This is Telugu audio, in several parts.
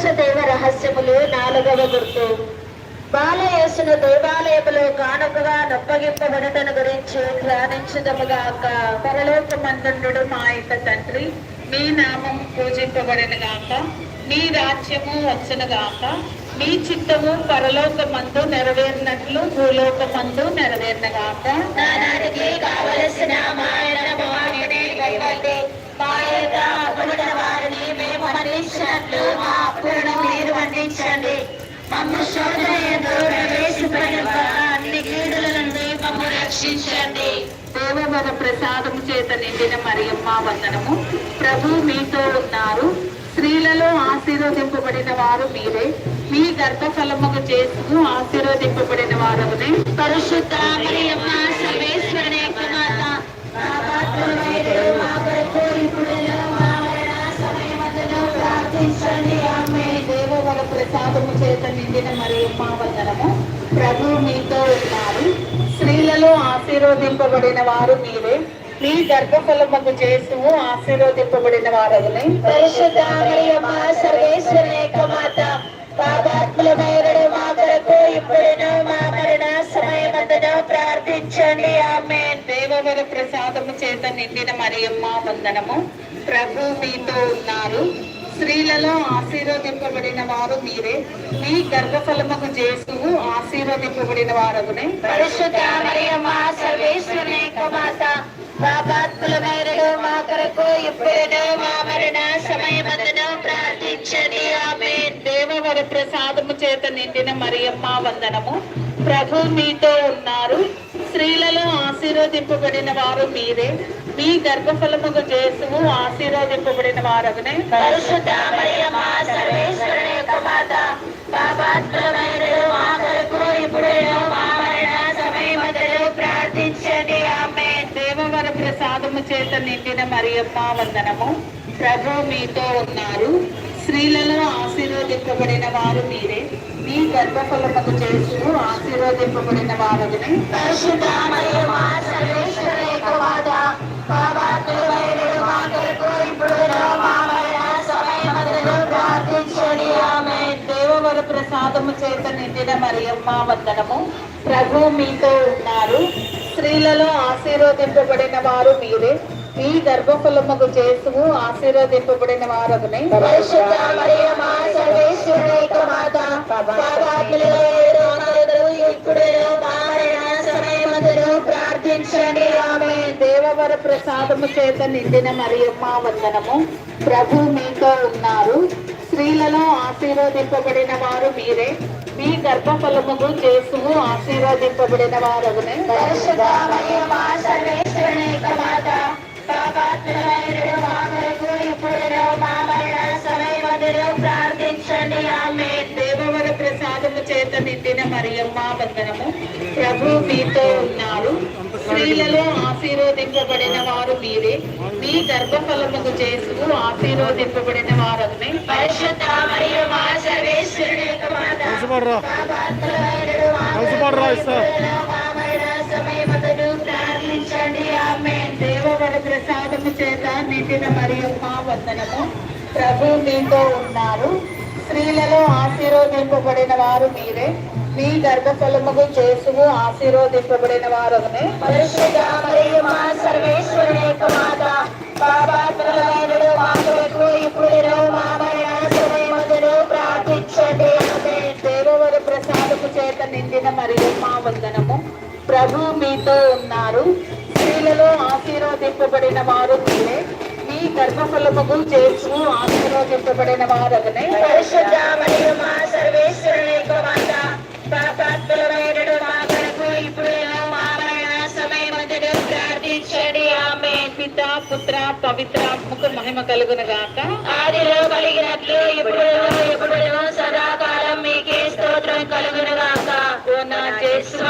సంతోష దేవ రహస్యములు నాలుగవ గుర్తు. బాలయేసును దేవాలయములో కానుకగా నొప్పగింపబడటను గురించి ధ్యానించుదముగాక. పరలోకమందుండు మా యొక్క తండ్రి మీ నామం పూజింపబడిన గాక మీ రాజ్యము వచ్చును గాక మీ చిత్తము పరలోకమందు నెరవేరినట్లు భూలోకమందు నెరవేరిన గాక నానాటికి కావలసిన యొక్క అప్పుడున్న వారిని మేము మన్నించినట్లు మా అప్పులను మీరు మన్నించండి. మమ్మ శోధన ఎందు ప్రవేశపడిన అన్ని కీడుల నుండి మమ్మ రక్షించండి. దేవవర ప్రసాదము చేత నిండిన మరియమ్మ వందనము. ప్రభు మీతో ఉన్నారు. స్త్రీలలో ఆశీర్వదింపబడిన వారు మీరే. మీ గర్భఫలముకు చేసుకు ఆశీర్వదింపబడిన వారమునే. పరిశుద్ధ మరియమ్మ సర్వేశ్వరుని యొక్క ప్రసాదము చేత నిండిన మరియమ్మ వందనము ప్రభు మీతో ఉన్నారు. స్త్రీలలో ఆశీర్వదింపబడిన వారు మీరే. మీ గర్భఫలముకు చేసుకు ఆశీర్వదింపబడిన వారమునే పరిశుద్ధ మరియమ్మ సర్వేశ్వరుని యొక్క మాత పాపాత్ములమైనడు మా కొరకు ఇప్పుడును మా మరణ సమయమందును ప్రార్థించండి. ఆమేన్. దేవవర ప్రసాదము చేత నిండిన మరియమ్మ వందనము ప్రభు మీతో ఉన్నారు. స్త్రీలలో ఆశీర్వదింపబడిన వారు మీరే. మీ గర్భఫలముకు చేసు ఆశీర్వదింపబడిన వారగునే. మా కొరకు ఇప్పుడును మా మరణ సమయమందును ప్రార్థించండి. ఆమేన్. దేవవర ప్రసాదము చేత నిండిన మరియమ్మ వందనము. ప్రభు మీతో ఉన్నారు. స్త్రీలలో ఆశీర్వదింపబడిన వారు మీరే. మీ గర్భఫలముకు చేసు ఆశీర్వదింపబడిన వారగునే. దేవవర ప్రసాదము చేత నిండిన మరియమ్మ వందనము. ప్రభు మీతో ఉన్నారు. స్త్రీలలో ఆశీర్వదింపబడిన వారు మీరే. మీ గర్భఫలముకు చేసు ఆశీర్వదింపబడిన వారని దేవవర ప్రసాదము చేత నిండిన మరియమ్మ వందనము. ప్రభు మీతో ఉన్నారు. స్త్రీలలో ఆశీర్వదింపబడిన వారు మీరే. మీ గర్భఫలముకు చేసు ఆశీర్వదింపబడిన వారని ప్రార్థించండి దేవవర ప్రసాదము చేత నిండిన మరియమ్మ వందనము. ప్రభు మీతో ఉన్నారు. స్త్రీలలో ఆశీర్వదింపబడిన వారు మీరే. మీ గర్భఫలముకు చేసుము ఆశీర్వదింపబడిన వారగునే. ప్రసాదము చేత నిండిన మరియమ్మ వందనము. ప్రభు మీతో ఉన్నారు. స్త్రీలలో ఆశీర్వదింపబడిన వారు మీరే. మీ గర్భఫలముకు చేసు ఆశీర్వదింపబడిన మా మా దేవవర ప్రసాదము చేత నిండిన మరియమ్మ వందనము. ప్రభు మీతో ఉన్నారు. స్త్రీలలో ఆశీర్వదింపబడిన వారు మీరే. మీ గర్భఫలముకు చేసు ఆశీర్వదింపబడిన మా మా ఆమేన్. దేవవర ప్రసాదము చేత నిండిన మరియమ్మ వందనము. ప్రభు మీతో ఉన్నారు. స్త్రీలలో ఆశీర్వదింపబడిన వారు మీరే. మీ గర్భఫలముకు చేర్చు ఆశీర్వదింపబడిన వారగనే పరిశుద్ధ మరియమ్మ సర్వేశ్వరుని యొక్క మాత పాపాత్ములమైనడు మా కొరకు ఇప్పుడును మా మరణ సమయమందును ప్రార్థించండి పిత పుత్ర పవిత్రాత్మకు మహిమ కలుగును గాక ఆదిలో కలిగినట్లు ఇప్పుడు ఎప్పుడు సదాకాలం మీకే స్తోత్రం కలుగునుగాక. ఓ నా యేసువా,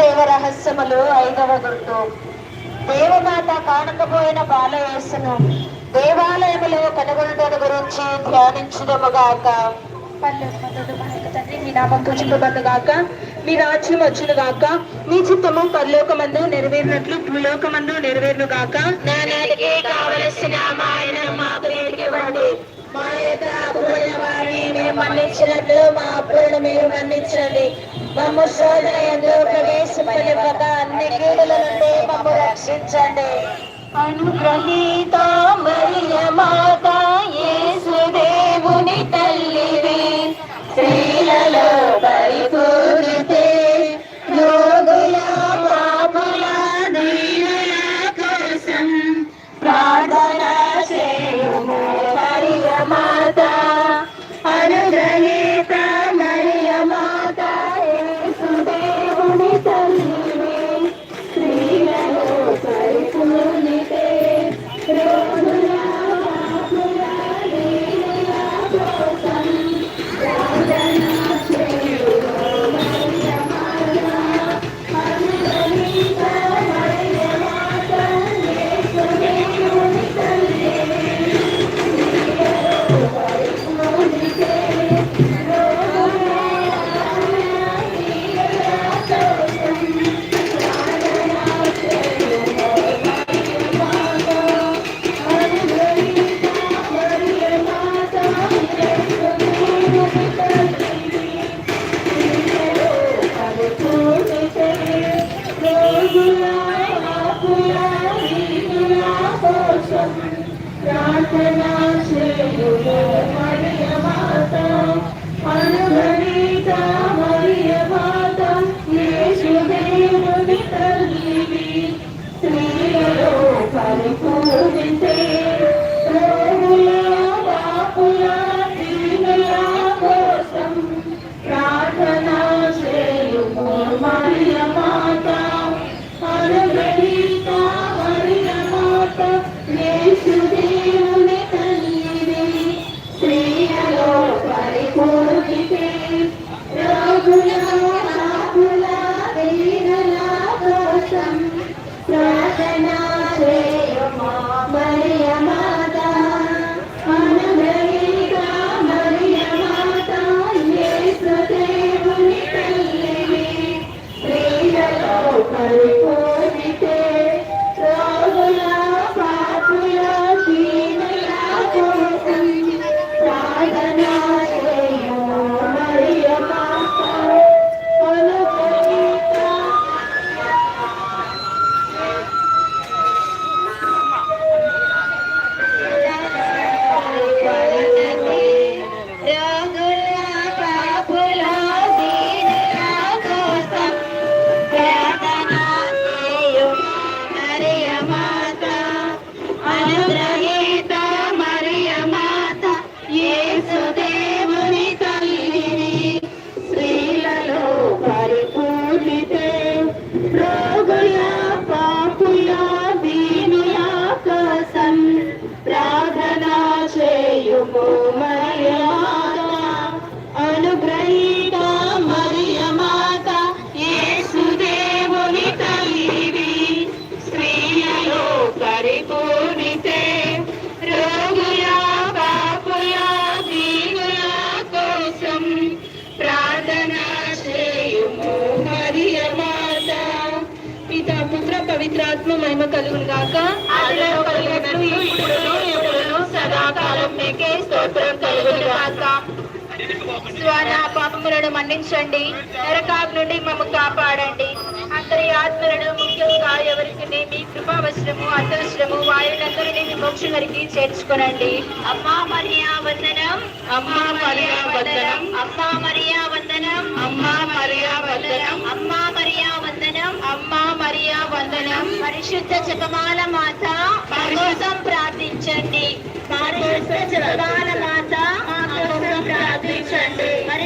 దేవ రహస్యములు ఐదవ గుర్తు. దేవమాత కానకపోయిన బాలయేసును దేవాలయములో కనుగొనటను గురించి ధ్యానించుదముగాక. తండ్రి మీ నామం పూజింపబడు గాక మీ రాజ్యం వచ్చును గాక మీ చిత్తము పరలోకమందు నెరవేరినట్లు భూలోకమందు నెరవేరును గాక నా కావలసిన మాకు మా యొక్క అప్పుడైన వారిని మేము మన్నించినట్లు మా అప్పులను మీరు మన్నించండి. మమ్ము శోధన ఎందు ప్రవేశపడివ్వక అన్ని కీడుల నుండి మమ్ము రక్షించండి అనుగ్రహీత మరియ మాత యేసు దేవుని తల్లివి స్త్రీలలో పరిపూర్ణ Sadhana గాక ఆదిలో కలిగినట్లు ఇప్పుడు ఎప్పుడు సదాకాలం నీకే స్తోత్రం కలుగును గాక. స్వన పాపములను మన్నించండి. నరకాగ్ నుండి మమ్మ కాపాడండి. అందరి ఆత్మలను ముఖ్యంగా ఎవరికి మీ కృపావసరము అత్యవసరము వారినందరినీ మీ మోక్ష వరకు చేర్చుకోనండి. అమ్మా మరియా వందనం. అమ్మా మరియా వందనం. అమ్మా మరియా వందనం. అమ్మా మరియా వందనం. అమ్మా మరియా వందనం. అమ్మా మరియా వందనం. పరిశుద్ధ జపమాల మాత కోసం ప్రార్థించండి. పరిశుద్ధ జపమాల మాత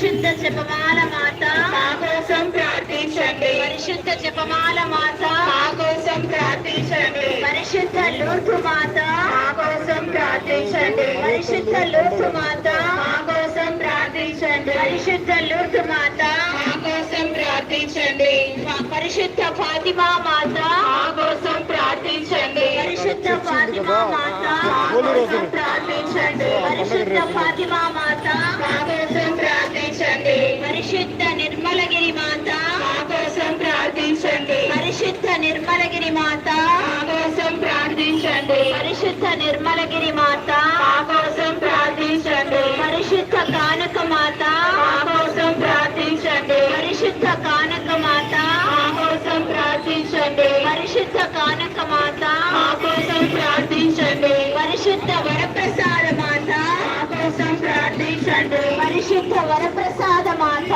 పరిశుద్ధ జపమాల మాత. మా కోసం ప్రార్థించండి. పరిశుద్ధ జపమాల మాత. మా కోసం ప్రార్థించండి. పరిశుద్ధ లూర్పు మాత. మా కోసం ప్రార్థించండి. పరిశుద్ధ లూర్పు మాత. మా కోసం ప్రార్థించండి. పరిశుద్ధ లూర్దు మాత. మా కోసం ప్రార్థించండి. పరిశుద్ధ ఫాతిమా మాత. మా కోసం ప్రార్థించండి. పరిశుద్ధ ఫాతిమా మాత రోజులు. ప్రార్థించండి. పరిశుద్ధ ఫాతిమా మాత మా కోసం ప్రార్థించండి. పరిశుద్ధ నిర్మలగిరి మాత. కోసం ప్రార్థించండి. పరిశుద్ధ నిర్మలగిరి మాత. కోసం ప్రార్థించండి. పరిశుద్ధ నిర్మలగిరి మాత. వరప్రసాద మాత కోసం ప్రార్థించండి. పరిశుద్ధ వరప్రసాద మాత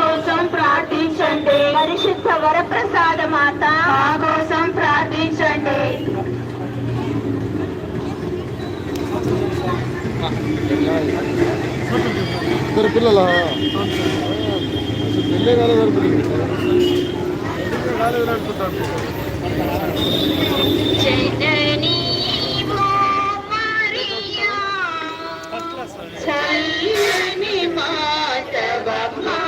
కోసం ప్రార్థించండి. పరిశుద్ధ వరప్రసాద మాత కోసం ప్రార్థించండి. ఇద్దరు పిల్లల? పెళ్ళే కాలేదు అనుకుంటాను మాతవమ్మా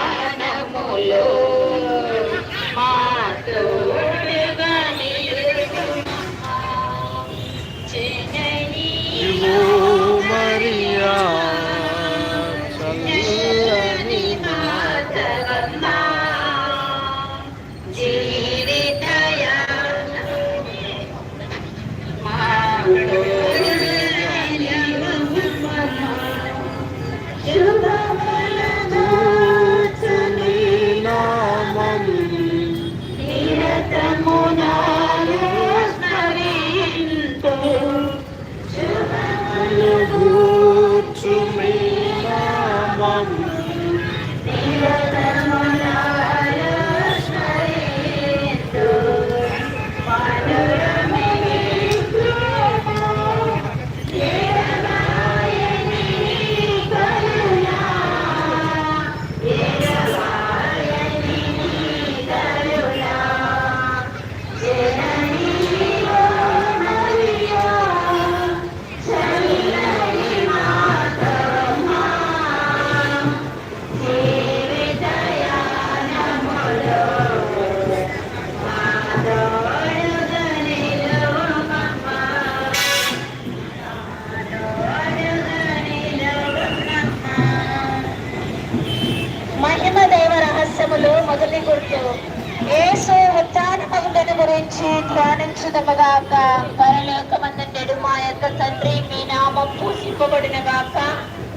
జీవితయానములో ఉత్థానమగులను గురించి ధ్యానించుదమగాక పరలోకమందుండెడు మా యొక్క తండ్రి మీ నామం పూజింపబడిన గాక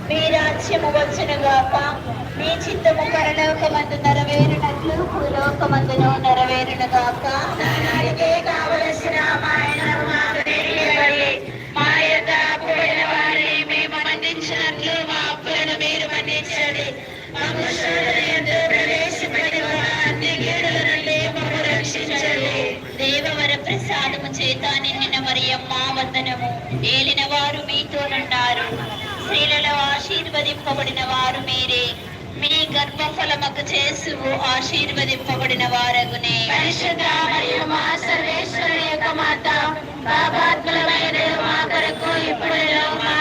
మీ రాజ్యము వచ్చును గాక మీ చిత్తము పరలోకమందు నెరవేరినట్లు భూలోకమందును నెరవేరును గాక దానికి కావలసిన మాయనము మాకు తెలియబడి మా యొక్క అప్పుడైన వారిని మేము మన్నించినట్లు మా అప్పులను మీరు మన్నించండి మమ్ము ఏలిన వారు మీతోనున్నారు స్త్రీలలో ఆశీర్వదింపబడిన వారు మీరే. మీ గర్భఫలమకు చేసు ఆశీర్వదింపబడిన వారగునే పరిశుద్ధ మాత మా కొరకు ఇప్పుడు మా